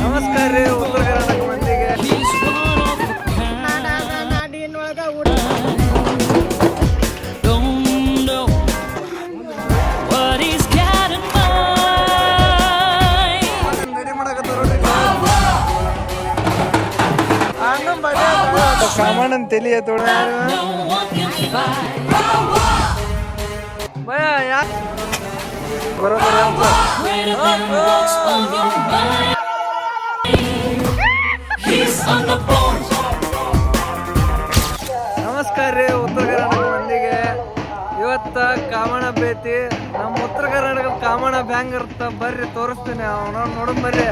ನಮಸ್ಕಾರ ರೀ ಉತ್ತರ ಕರ್ನಾಟಕ ಮಂದಿಗೆ ನಾಡಿನೊಳಗ ತೆಲಿಯ ತೋಡ ಭಯ what he's ಕಾಮಣ ಬೇತಿ ನಮ್ಮ ಉತ್ತರ ಕರ್ನಾಟಕದ ಕಾಮಣ ಬ್ಯಾಂಗ್ ಇರ್ತ ಬರ್ರಿ ತೋರಿಸ್ತೀನಿ ಅವನ ನೋಡೋಣ ಬರ್ರಿ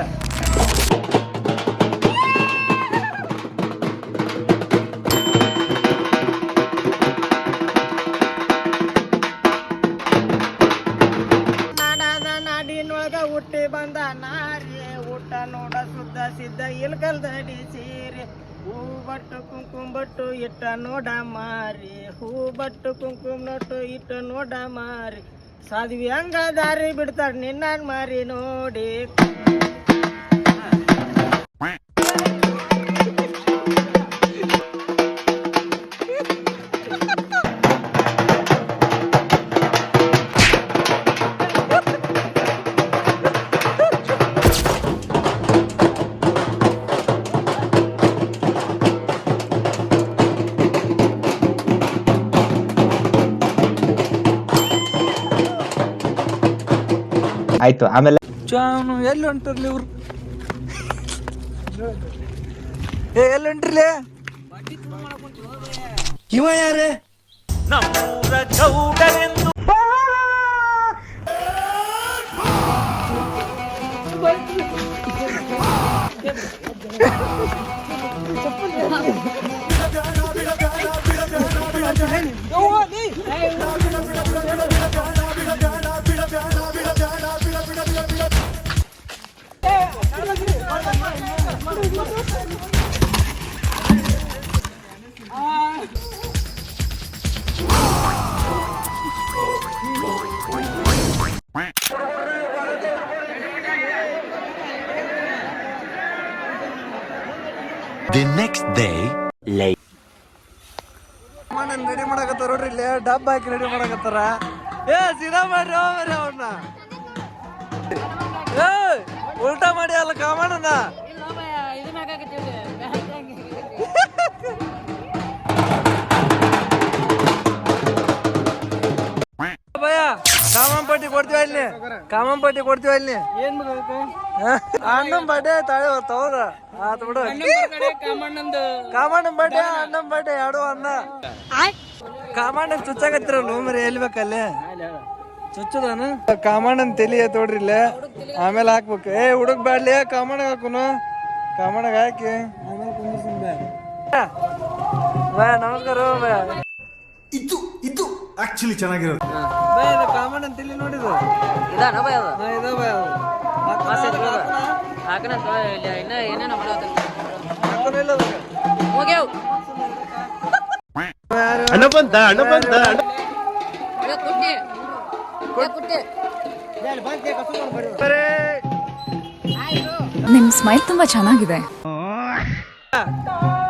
ನಾಡಾದ ನಾಡಿನೊಳಗ ಹುಟ್ಟಿ ಬಂದ ನಾರಿ ಊಟ ನೋಡ ಸುದ್ದ ಸಿದ್ಧ ಇಲ್ಕಲ್ದಡಿ ಸೀರೆ ಹೂ ಬಟ್ಟು ಕುಂಕುಮ ಬಟ್ಟು ಇಟ್ಟ ನೋಡ ಮಾರಿ. ಹೂ ಬಟ್ಟು ಕುಂಕುಮ ನೊಟ್ಟು ಇಟ್ಟ ನೋಡ ಮಾರಿ. ಸಾಧ್ವಿ ಹಂಗ ದಾರಿ ಬಿಡ್ತಾರ ನಿನ್ನ ಮಾರಿ ನೋಡಿ. ಆಯ್ತು ಆಮೇಲೆ ಅವನು ಎಲ್ಲಿ ಹೊಂಟಿರ್ಲಿ ಇವ್ರು? ಏ ಎಲ್ಲಿ ಹೊಂಟಿರ್ಲಿ? ಇವ ಯಾರೇ? ನಮ್ಮೂರ ಚೌಡರೆಂದು The next day, late. ಸಾಮಾನನ್ ರೆಡಿ ಮಾಡಕತ್ತಾರ ನೋಡ್ರಿ ಇಲ್ಲಿ ಡಬ್ಬ ಹಾಕಿ ರೆಡಿ ಮಾಡಕತ್ತಾರ ಏ ಸೀದಾ ಮಾಡ್ರಿ ಹೋಗ್ರಿ ಅವ್ರನ್ನ ಏ ಉಲ್ಟಾ ಮಾಡಿ ಅಲ್ಲ ಕಾಮಣ್ಣನ ಭಯ ಕಾಮನ್ ಪಟ್ಟಿ ಕೊಡ್ತೀವಿ ಅಲ್ಲಿ ಕಾಮನ್ ಪಟ್ಟಿ ಕೊಡ್ತೀವಿ ಅಲ್ಲಿ ಏನ್ ಬಡ್ಡೆ ತಾಳೆ ಹೌದ? ಆತ್ ಬಿಡು. ಕಾಮಣ್ಣಂದು. ಕಾಮಣ್ಣನ್ ಬಡ್ಡೆ ಅಣ್ಣ ಬಡ್ಡೆ ಎರಡು ಅನ್ನ. ಕಾಮಣ್ಣನ್ ಚುಚ್ಚಾಕತ್ತಿರ ನೋಮ್ರಿ ಎಲ್ಲಿ ಬೇಕಲ್ಲಿ? ಚುಚ್ಚದಾನ? ಕಾಮಣ್ಣನ್ ತಲಿ ತೋಡ್ರಿ ಇಲ್ಲೇ. ಆಮೇಲೆ ಹಾಕ್ಬೇಕು. ಏ ಹುಡುಗ್ ಬ್ಯಾಡ್ಲಿ ಕಾಮಣ್ಣಗ ಹಾಕುನು. ಕಾಮಣ್ಣಗ ಹಾಕಿ. ಆಮೇಲೆ ಕುಂದಿರ್ಸಿನ್ ನಮಸ್ಕಾರ ಬಾ. ಇದು ಇದು ಆಕ್ಚುಲಿ ಚೆನ್ನಾಗಿರೋದು. ಬಾ ಇದು ಅಂತ ಇಲ್ಲಿ ನೋಡಿದು ಇದಾನ ಭಯ ಅದು ಹಾ ಇದ ಬಾ ಹಾಕನ ಇಲ್ಲ ಇನ್ನ ಏನೇನ ಮಾಡೋದು ಹಾಕೋನಿಲ್ಲ ಅದಕ್ಕೆ. ಹೋಗ್ಯಾವ್. ಯಾರು? ಅಣ್ಣ ಬಂತ ಅಣ್ಣ ಬಂತ ಏ ಕುಟ್ಟಿ. ಏ ಕುಟ್ಟಿ. ಬರೇ. ನಿಮ್ ಸ್ಮೈಲ್ ತುಂಬಾ ಚೆನ್ನಾಗಿದೆ.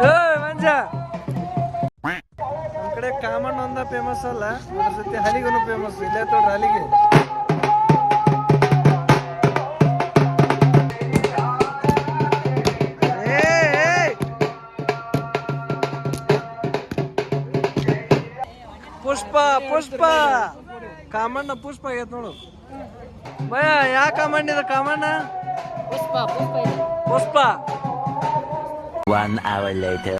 ಏ ಮಂಜ. ನಮ್ ಕಡೆ ಕಾಮಣ್ಣ ಫೇಮಸ್ ಅಲ್ಲ ಅದ್ರ ಜೊತೆ ಹಲಿಗೂ ಫೇಮಸ್ ಇಲ್ಲೇ ತೋಡ್ರಿ ಹಲಿಗೆ ಏ, ಏ. ಪುಷ್ಪ ಪುಷ್ಪ! ಕಾಮಣ್ಣ ಪುಷ್ಪ ಆಗೈತ್ ನೋಡು. ಭಯ ಯಾ ಕಾಮಣ್ಣ ಇದ ಕಾಮಣ್ಣ? ಪುಷ್ಪ ಪುಷ್ಪ ಇದೆ ಪುಷ್ಪ One hour later.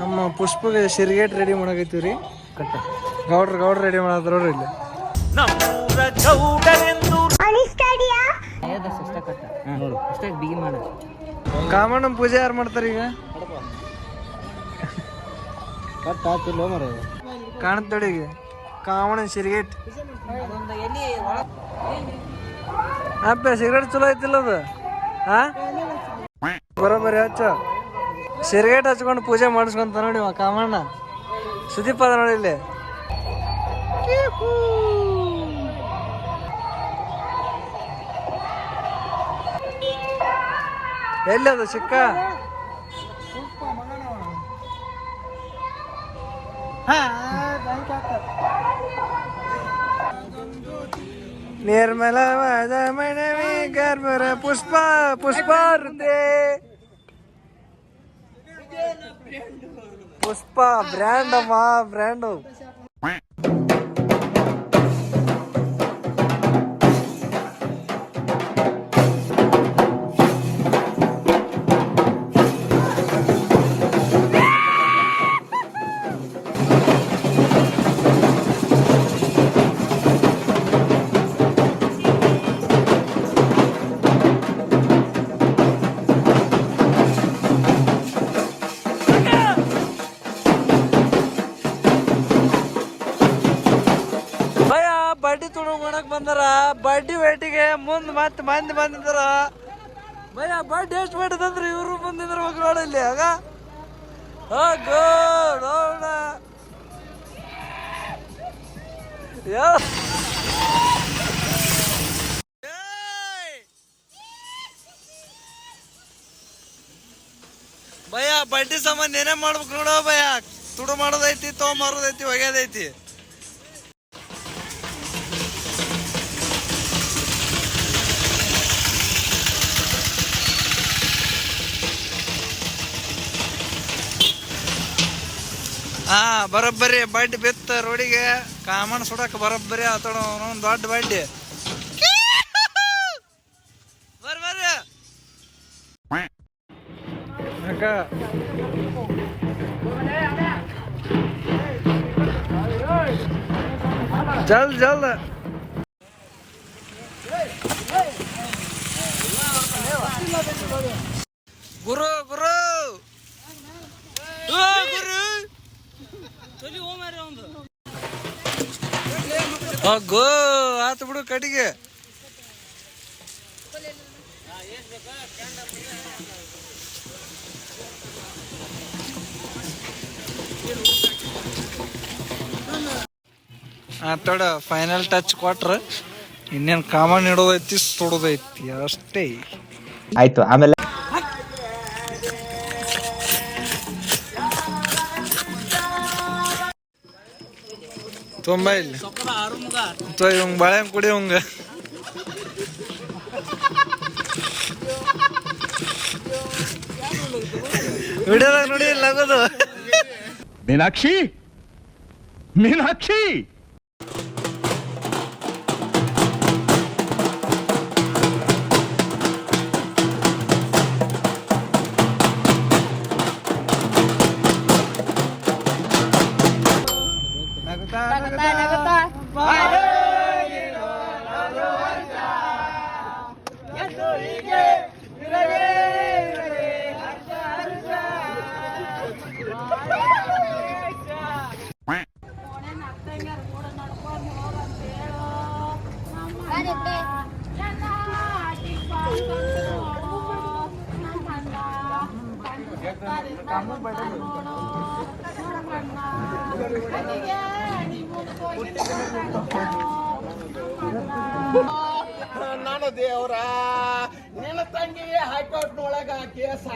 ನಮ್ಮ ಪುಷ್ಪಗೆ ಸಿರಿಗೇಟ್ ರೆಡಿ ಮಾಡಕತ್ತೀವಿ ರೀ. ಕಟ್ಟ ಗೌಡ್ರ ಗೌಡ್ರ ರೆಡಿ ಮಾಡದ್ರು ಇಲ್ಲಿ. ಕಾಮಣ್ಣನ ಪೂಜೆ ಯಾರು ಮಾಡ್ತಾರೆ ಈಗ? ಕಾಣತ್ತಡಿ ಈಗ. ಕಾಮಣ ಸಿರಿಗೇಟ್. ಅಪ್ಪ ಸಿಗರೇಟ್ ಚಲೋ ಐತಿಲ್ಲ ಅದು? ಹಾ ಬರೋಬರಿ ಹಚ್ಚ. ಸಿಗರೇಟ್ ಹಚ್ಕೊಂಡು ಪೂಜೆ ಮಾಡಿಸ್ಕೊಂತ ನೋಡಿ ಕಾಮಣ್ಣ. ಸುದೀಪ್ ಅದ ನೋಡಿ ಇಲ್ಲಿ. ಎಲ್ಲಿ ಅದು ಚಿಕ್ಕ? ನಿರ್ಮಲವಾದ ಮನವಿ ಗರ್ಭರ ಪುಷ್ಪ ಪುಷ್ಪ ಪುಷ್ಪ ಬ್ರ್ಯಾಂಡ್ ಅಮ್ಮ ಬ್ರ್ಯಾಂಡು ಭಯ ನೋಡಲ್ಲಿ ಆಗ? ಹೋಗೋ ನೋಡ ಭಯ ಬಡ್ಡಿ ಸಾಮಾನ್ ಏನೇ ಮಾಡ್ಬೇಕು ನೋಡೋ ಭಯ. ತುಡು ಮಾಡೋದೈತಿ ತೊಗೊಂಬರೋದೈತಿ ಒಗ್ಯೋದೈತಿ ಹಾ ಬರೋಬ್ಬರಿ ಬಡ್ಡಿ ಬಿತ್ತ ರೋಡಿಗೆ. ಕಾಮನ್ ಸುಡಕ್ ಬರೋಬ್ಬರಿ ಆತಡ ಅವನೊಂದು ದೊಡ್ಡ ಬಡ್ಡಿ ಬರ್ರಿ ಬರ್ರಿ ಅಕ್ಕ. ಜಲ್ದ್ ಜಲ್ದ್. ಅಗ್ಗೋ ಆತು ಬಿಡು ಕಟಿಗೆ ಆತೋಡ ಫೈನಲ್ ಟಚ್ ಕೊಟ್ರ ಇನ್ನೇನು ಕಾಮನ್ ಇಡೋದೈತಿ ಸುಡೋದೈತಿ, ಅಷ್ಟೇ. ಆಯ್ತು, ಆಮೇಲೆ ತುಂಬ ಇಲ್ಲ ತೋ ಇವಂಗ ಬಾಳೆಹಣ್ಣು ಕುಡಿ ಇವಂಗ ವಿಡಿಯೋದಾಗ ನೋಡಿ ಲಗೋದು ಮೀನಾಕ್ಷಿ ಮೀನಾಕ್ಷಿ ಒಳಗ ಕೇಸ್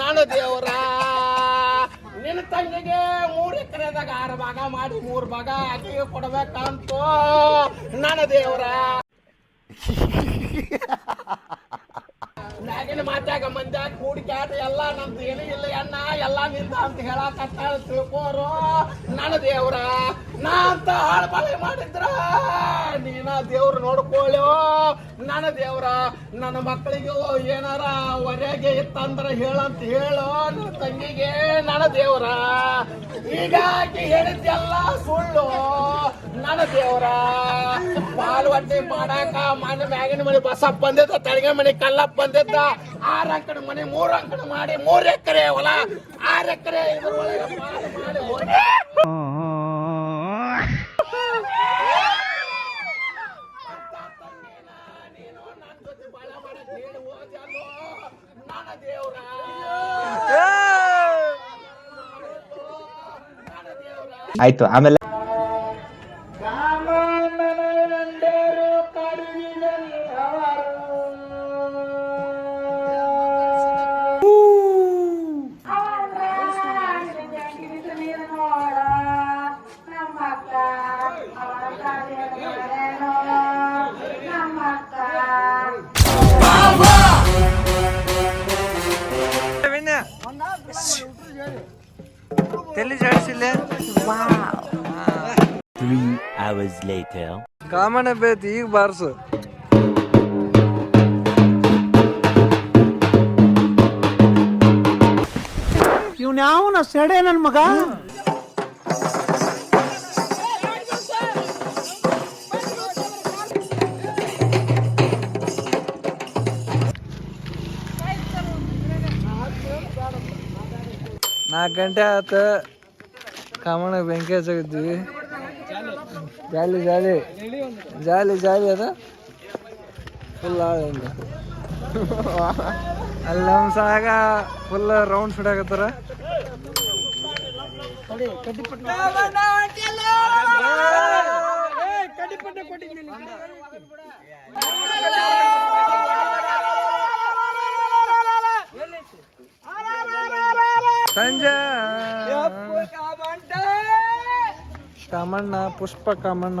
ನಾನು ದೇವ್ರ. ನಿನ್ನ ತಂಗಿಗೆ ಮೂರು ಎಕರೆದಾಗ ಆರು ಭಾಗ ಮಾಡಿ ಮೂರ್ ಭಾಗ ಆಕಿ ಕೊಡ್ಬೇಕಂತ. ನಾನು ದೇವ್ರ. ನಾಗಿನ ಮಾತಾಗ ಮಂದ್ಯ ಕೂಡಿಕಾಟ ಎಲ್ಲ ನಮ್ದು ಏನು ಇಲ್ಲ ಅಣ್ಣ. ಎಲ್ಲ ನಿಂತ ಅಂತ ಹೇಳಕತ್ತ ತಿಳ್ಕೋರು. ನನ್ನ ದೇವ್ರ. ನಾ ಅಂತ ಹಾಳ್ಬಾಳೆ ಮಾಡಿದ್ರ ನೀನ ದೇವ್ರು ನೋಡ್ಕೊಳ್ಳೋ ನನ್ನ ದೇವ್ರ, ನನ್ನ ಮಕ್ಕಳಿಗೆ ಏನಾರ ಹೊರಗೆ ಇತ್ತಂದ್ರ ಹೇಳಂತ ಹೇಳೋ ನನ್ನ ತಂಗಿಗೆ ನನ್ನ ದೇವ್ರ. ಈಗಾಕಿ ಹೇಳಿದ್ದೆಲ್ಲ ಸುಳ್ಳು. ನನ್ನ ದೇವ್ರ ಪಾಲ್ವಟ್ಟಿ ಮಾಡಾಕ ಮನೆ ಮ್ಯಾಗಿನ ಮನೆ ಬಸಪ್ಪ ಬಂದಿದ್ದ ತಳಗೆ ಮನೆ ಕಲ್ಲಪ್ಪ ಬಂದಿದ್ದ. ಆರ್ ಅಂಕಣ ಮನೆ, ಮೂರ್ ಅಂಕಣ ಮಾಡಿ ಮೂರ್ ಎಕರೆ ಹೊಲ, ಆರ್ ಎಕರೆ ಇದ್ರ ಒಳಗೆ ಹೋಗಿ ಮಾಡಿ ಆಯ್ತು. ಆಮೇಲೆ later. ಕಾಮಣ್ಣ ಬೇತ್ ಈಗ ಬಾರ್ಸು. ಇವ್ನ್ಯಾವನ ಸೆಡೆ ನನ್ ಮಗ? ನಾಲ್ಕು ಗಂಟೆ ಆತ ಕಾಮಣ್ಣ ಬೆಂಕಿ ಹಚ್ಚಾಗಿದ್ವಿ ಜಾಲಿ ಜಾಲಿ. ಜಾಲಿ ಜಾಲಿ ಅದ. ಫುಲ್ ಆಳಿಂದ ಅಲ್ಲಿ ನಮ್ಮ ಸಾಗ ಫುಲ್ ರೌಂಡ್ ಸುಡಾಕತ್ತಾರ ಸಂಜೆ. ಕಾಮಣ್ಣ ಪುಷ್ಪ ಕಾಮಣ್ಣ.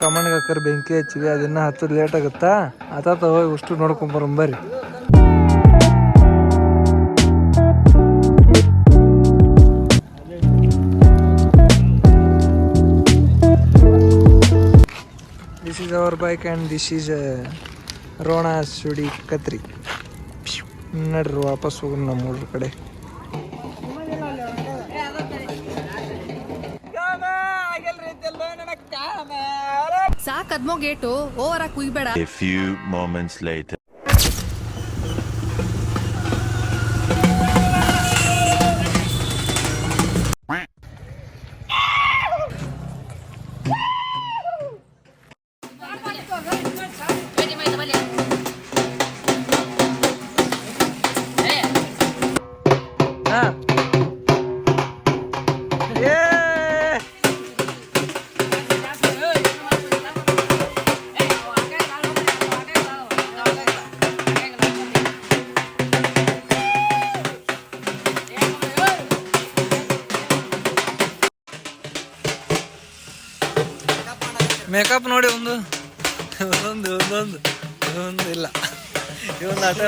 ಕಮಣ್ಗೆ ಬೆಂಕಿ ಹಚ್ಚಿವಿ ಅದನ್ನ ಹತ್ತು ಲೇಟ್ ಆಗುತ್ತಾ? ಆತಾತ ಹೋಗಿ ಅಷ್ಟು ನೋಡ್ಕೊಂಡ್ ಬರ್ರಿ. This is our bike and this is Rona Sudi ಕತ್ರಿ ನಡ್ರಿ ವಾಪಸ್ ಹೋಗ್ರಿ ನಮ್ಮ ಊರ ಕಡೆ. ಸಾಕ್ ಅದ್ಮೋ ಗೇಟು ಓವರ್ ಆಗಿ ಕುಯ್ಬೇಡ. A few moments later. Makeup ನೋಡಿ ಒಂದು. ಒಂದೊಂದು ಒಂದೊಂದು ಒಂದೊಂದು ಇಲ್ಲ. ಇವೊಂದು ಆಟ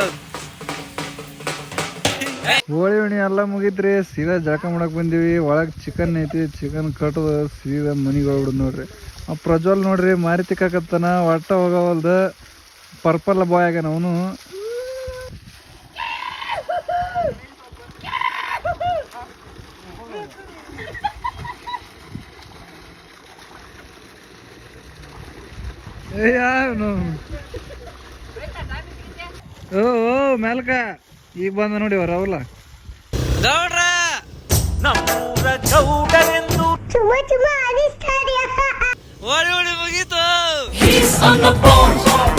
ಹೋಳಿ ಹುಣ್ಣಿ ಎಲ್ಲ ಮುಗಿತ್ರಿ, ಸೀದಾ ಜಳಕ ಮಾಡಕ್ ಬಂದೀವಿ. ಒಳಗ್ ಚಿಕನ್ ಐತಿ ಚಿಕನ್ ಕಟ್ಟದ ಸೀದಾ ಮನಿಗೆ ಹೋಗ್ಬಿಡ್ ನೋಡ್ರಿ. ಆ ಪ್ರಜ್ವಲ್ ನೋಡ್ರಿ ಮಾರಿ ತಿಕ್ಕಾಕತ್ತಾನ ಒಟ್ಟ ಹೋಗವಲ್ದ. ಪರ್ಪಲ್ ಬಾಯ್ ಆಗ್ಯಾನ ಅವನು. ಓ ಓ ಮೆಲ್ಕ. ಈಗ ಬಂದ ನೋಡಿ ಅವ್ರ ಅವಲ್ಲ ಗೌಡ್ರ ಓಡಿ ಓಡಿ ಮುಗೀತು. He's on the board.